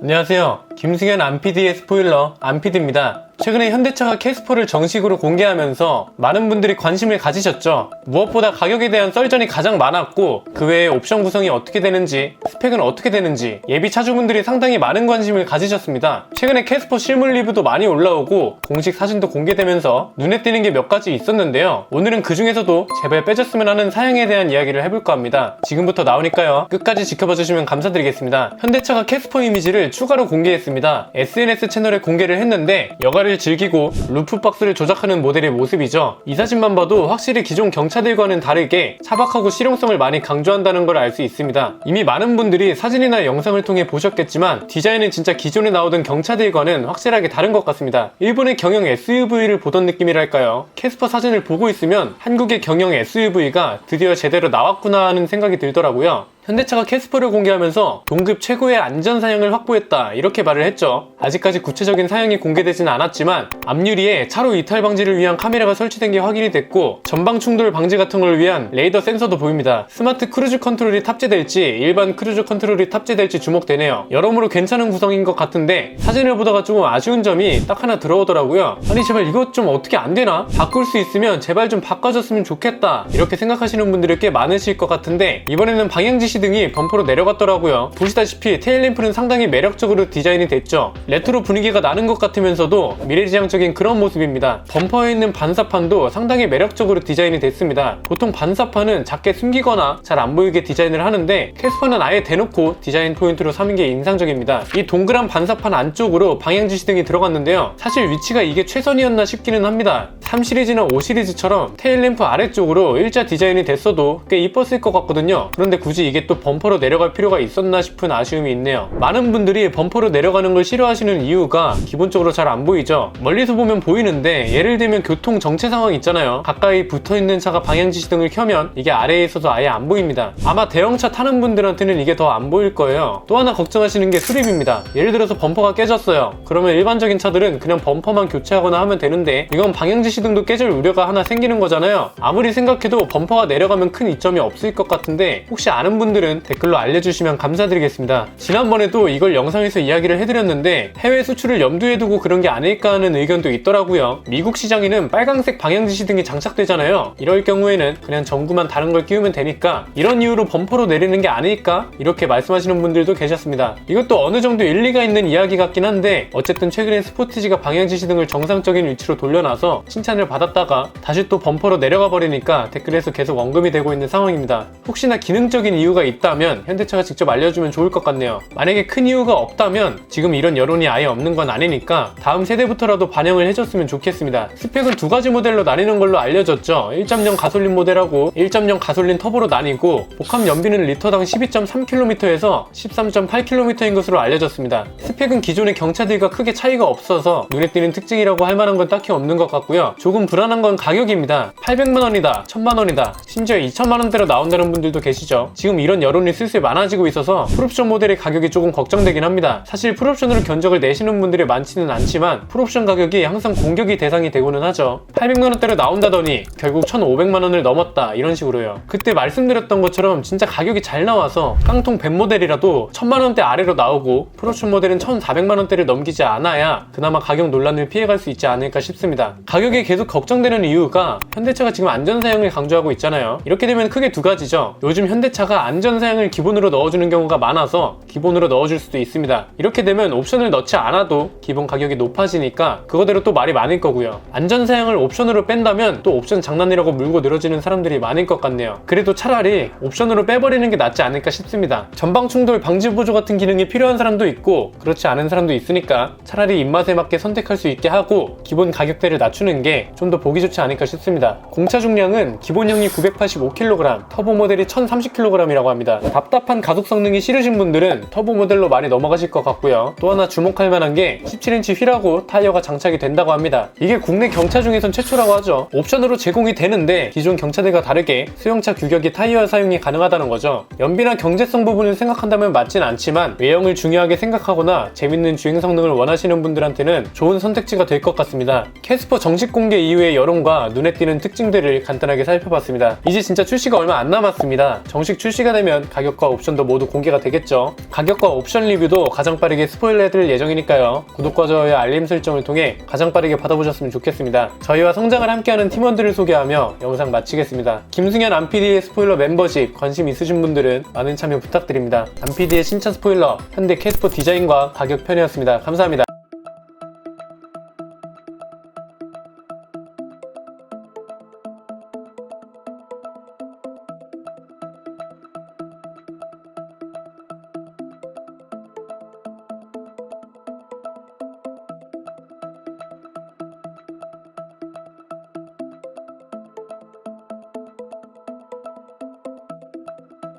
안녕하세요. 김승현 안PD의 스포일러 안PD입니다. 최근에 현대차가 캐스퍼를 정식으로 공개하면서 많은 분들이 관심을 가지셨죠. 무엇보다 가격에 대한 썰전이 가장 많았고 그 외에 옵션 구성이 어떻게 되는지 스펙은 어떻게 되는지 예비 차주분들이 상당히 많은 관심을 가지셨습니다. 최근에 캐스퍼 실물 리뷰도 많이 올라오고 공식 사진도 공개되면서 눈에 띄는 게 몇 가지 있었는데요. 오늘은 그 중에서도 제발 빼줬으면 하는 사양에 대한 이야기를 해볼까 합니다. 지금부터 나오니까요. 끝까지 지켜봐 주시면 감사드리겠습니다. 현대차가 캐스퍼 이미지를 추가로 공개했습니다. SNS 채널에 공개를 했는데 여가를 즐기고 루프박스를 조작하는 모델의 모습이죠. 이 사진만 봐도 확실히 기존 경차들과는 다르게 차박하고 실용성을 많이 강조한다는 걸 알 수 있습니다. 이미 많은 분들이 사진이나 영상을 통해 보셨겠지만 디자인은 진짜 기존에 나오던 경차들과는 확실하게 다른 것 같습니다. 일본의 경영 SUV를 보던 느낌이랄까요. 캐스퍼 사진을 보고 있으면 한국의 경영 SUV가 드디어 제대로 나왔구나 하는 생각이 들더라고요. 현대차가 캐스퍼를 공개하면서 동급 최고의 안전 사양을 확보했다 이렇게 말을 했죠. 아직까지 구체적인 사양이 공개되지는 않았지만 앞유리에 차로 이탈 방지를 위한 카메라가 설치된 게 확인이 됐고 전방 충돌 방지 같은 걸 위한 레이더 센서도 보입니다. 스마트 크루즈 컨트롤이 탑재될지 일반 크루즈 컨트롤이 탑재될지 주목되네요. 여러모로 괜찮은 구성인 것 같은데 사진을 보다가 조금 아쉬운 점이 딱 하나 들어오더라고요. 아니 제발 이것 좀 어떻게 안 되나? 바꿀 수 있으면 제발 좀 바꿔줬으면 좋겠다 이렇게 생각하시는 분들이 꽤 많으실 것 같은데 이번에는 방향지시 등이 범퍼로 내려갔더라고요. 보시다시피 테일램프는 상당히 매력적으로 디자인이 됐죠. 레트로 분위기가 나는 것 같으면서도 미래지향적인 그런 모습입니다. 범퍼에 있는 반사판도 상당히 매력적으로 디자인이 됐습니다. 보통 반사판은 작게 숨기거나 잘 안 보이게 디자인을 하는데 캐스퍼는 아예 대놓고 디자인 포인트로 삼은 게 인상적입니다. 이 동그란 반사판 안쪽으로 방향지시 등이 들어갔는데요. 사실 위치가 이게 최선이었나 싶기는 합니다. 3 시리즈나 5 시리즈처럼 테일램프 아래쪽으로 일자 디자인이 됐어도 꽤 이뻤을 것 같거든요. 그런데 굳이 이게 또 범퍼로 내려갈 필요가 있었나 싶은 아쉬움이 있네요. 많은 분들이 범퍼로 내려가는 걸 싫어하시는 이유가 기본적으로 잘 안 보이죠. 멀리서 보면 보이는데 예를 들면 교통 정체 상황 있잖아요. 가까이 붙어 있는 차가 방향 지시등을 켜면 이게 아래에 있어서 아예 안 보입니다. 아마 대형차 타는 분들한테는 이게 더 안 보일 거예요. 또 하나 걱정하시는 게 수립입니다. 예를 들어서 범퍼가 깨졌어요. 그러면 일반적인 차들은 그냥 범퍼만 교체하거나 하면 되는데 이건 방향 지시등도 깨질 우려가 하나 생기는 거잖아요. 아무리 생각해도 범퍼가 내려가면 큰 이점이 없을 것 같은데 혹시 아는 분 들은 댓글로 알려주시면 감사드리겠습니다. 지난번에도 이걸 영상에서 이야기를 해드렸는데 해외 수출을 염두에 두고 그런 게 아닐까 하는 의견도 있더라고요. 미국 시장에는 빨강색 방향지시 등이 장착되잖아요. 이럴 경우에는 그냥 전구만 다른 걸 끼우면 되니까 이런 이유로 범퍼로 내리는 게 아닐까? 이렇게 말씀하시는 분들도 계셨습니다. 이것도 어느 정도 일리가 있는 이야기 같긴 한데 어쨌든 최근에 스포티지가 방향지시 등을 정상적인 위치로 돌려놔서 칭찬을 받았다가 다시 또 범퍼로 내려가 버리니까 댓글에서 계속 언급이 되고 있는 상황입니다. 혹시나 기능적인 이유가 있다면 현대차가 직접 알려주면 좋을 것 같네요. 만약에 큰 이유가 없다면 지금 이런 여론이 아예 없는 건 아니니까 다음 세대부터라도 반영을 해줬으면 좋겠습니다. 스펙은 두 가지 모델로 나뉘는 걸로 알려졌죠. 1.0 가솔린 모델하고 1.0 가솔린 터보로 나뉘고 복합 연비는 리터당 12.3km에서 13.8km인 것으로 알려졌습니다. 스펙은 기존의 경차들과 크게 차이가 없어서 눈에 띄는 특징이라고 할 만한 건 딱히 없는 것 같고요. 조금 불안한 건 가격입니다. 800만 원이다, 1000만 원이다, 심지어 2천만 원대로 나온다는 분들도 계시죠. 지금 이런 여론이 슬슬 많아지고 있어서 풀옵션 모델의 가격이 조금 걱정되긴 합니다. 사실 풀옵션으로 견적을 내시는 분들이 많지는 않지만 풀옵션 가격이 항상 공격이 대상이 되고는 하죠. 800만 원대로 나온다더니 결국 1,500만 원을 넘었다 이런 식으로요. 그때 말씀드렸던 것처럼 진짜 가격이 잘 나와서 깡통 벤 모델이라도 1000만 원대 아래로 나오고 풀옵션 모델은 1,400만 원대를 넘기지 않아야 그나마 가격 논란을 피해갈 수 있지 않을까 싶습니다. 가격이 계속 걱정되는 이유가 현대차가 지금 안전 사양을 강조하고 있잖아요. 이렇게 되면 크게 두 가지죠. 요즘 현대차가 안전 사양을 기본으로 넣어주는 경우가 많아서 기본으로 넣어줄 수도 있습니다. 이렇게 되면 옵션을 넣지 않아도 기본 가격이 높아지니까 그거대로 또 말이 많을 거고요. 안전 사양을 옵션으로 뺀다면 또 옵션 장난이라고 물고 늘어지는 사람들이 많을 것 같네요. 그래도 차라리 옵션으로 빼버리는 게 낫지 않을까 싶습니다. 전방 충돌 방지 보조 같은 기능이 필요한 사람도 있고 그렇지 않은 사람도 있으니까 차라리 입맛에 맞게 선택할 수 있게 하고 기본 가격대를 낮추는 게 좀 더 보기 좋지 않을까 싶습니다. 공차 중량은 기본형이 985kg, 터보 모델이 1030kg이라 고 합니다. 답답한 가속 성능이 싫으신 분들은 터보 모델로 많이 넘어가실 것 같고요. 또 하나 주목할 만한 게 17인치 휠하고 타이어가 장착이 된다고 합니다. 이게 국내 경차 중에선 최초라고 하죠. 옵션으로 제공이 되는데 기존 경차들과 다르게 수용차 규격이 타이어 사용이 가능하다는 거죠. 연비나 경제성 부분을 생각한다면 맞진 않지만 외형을 중요하게 생각하거나 재밌는 주행 성능을 원하시는 분들한테는 좋은 선택지가 될 것 같습니다. 캐스퍼 정식 공개 이후의 여론과 눈에 띄는 특징들을 간단하게 살펴봤습니다. 이제 진짜 출시가 얼마 안 남았습니다. 정식 출시가 되면 가격과 옵션도 모두 공개가 되겠죠. 가격과 옵션 리뷰도 가장 빠르게 스포일러 해드릴 예정이니까요. 구독과 좋아요, 알림 설정을 통해 가장 빠르게 받아보셨으면 좋겠습니다. 저희와 성장을 함께하는 팀원들을 소개하며 영상 마치겠습니다. 김승현 안PD의 스포일러 멤버십 관심 있으신 분들은 많은 참여 부탁드립니다. 안PD의 신차 스포일러 현대 캐스퍼 디자인과 가격 편이었습니다. 감사합니다.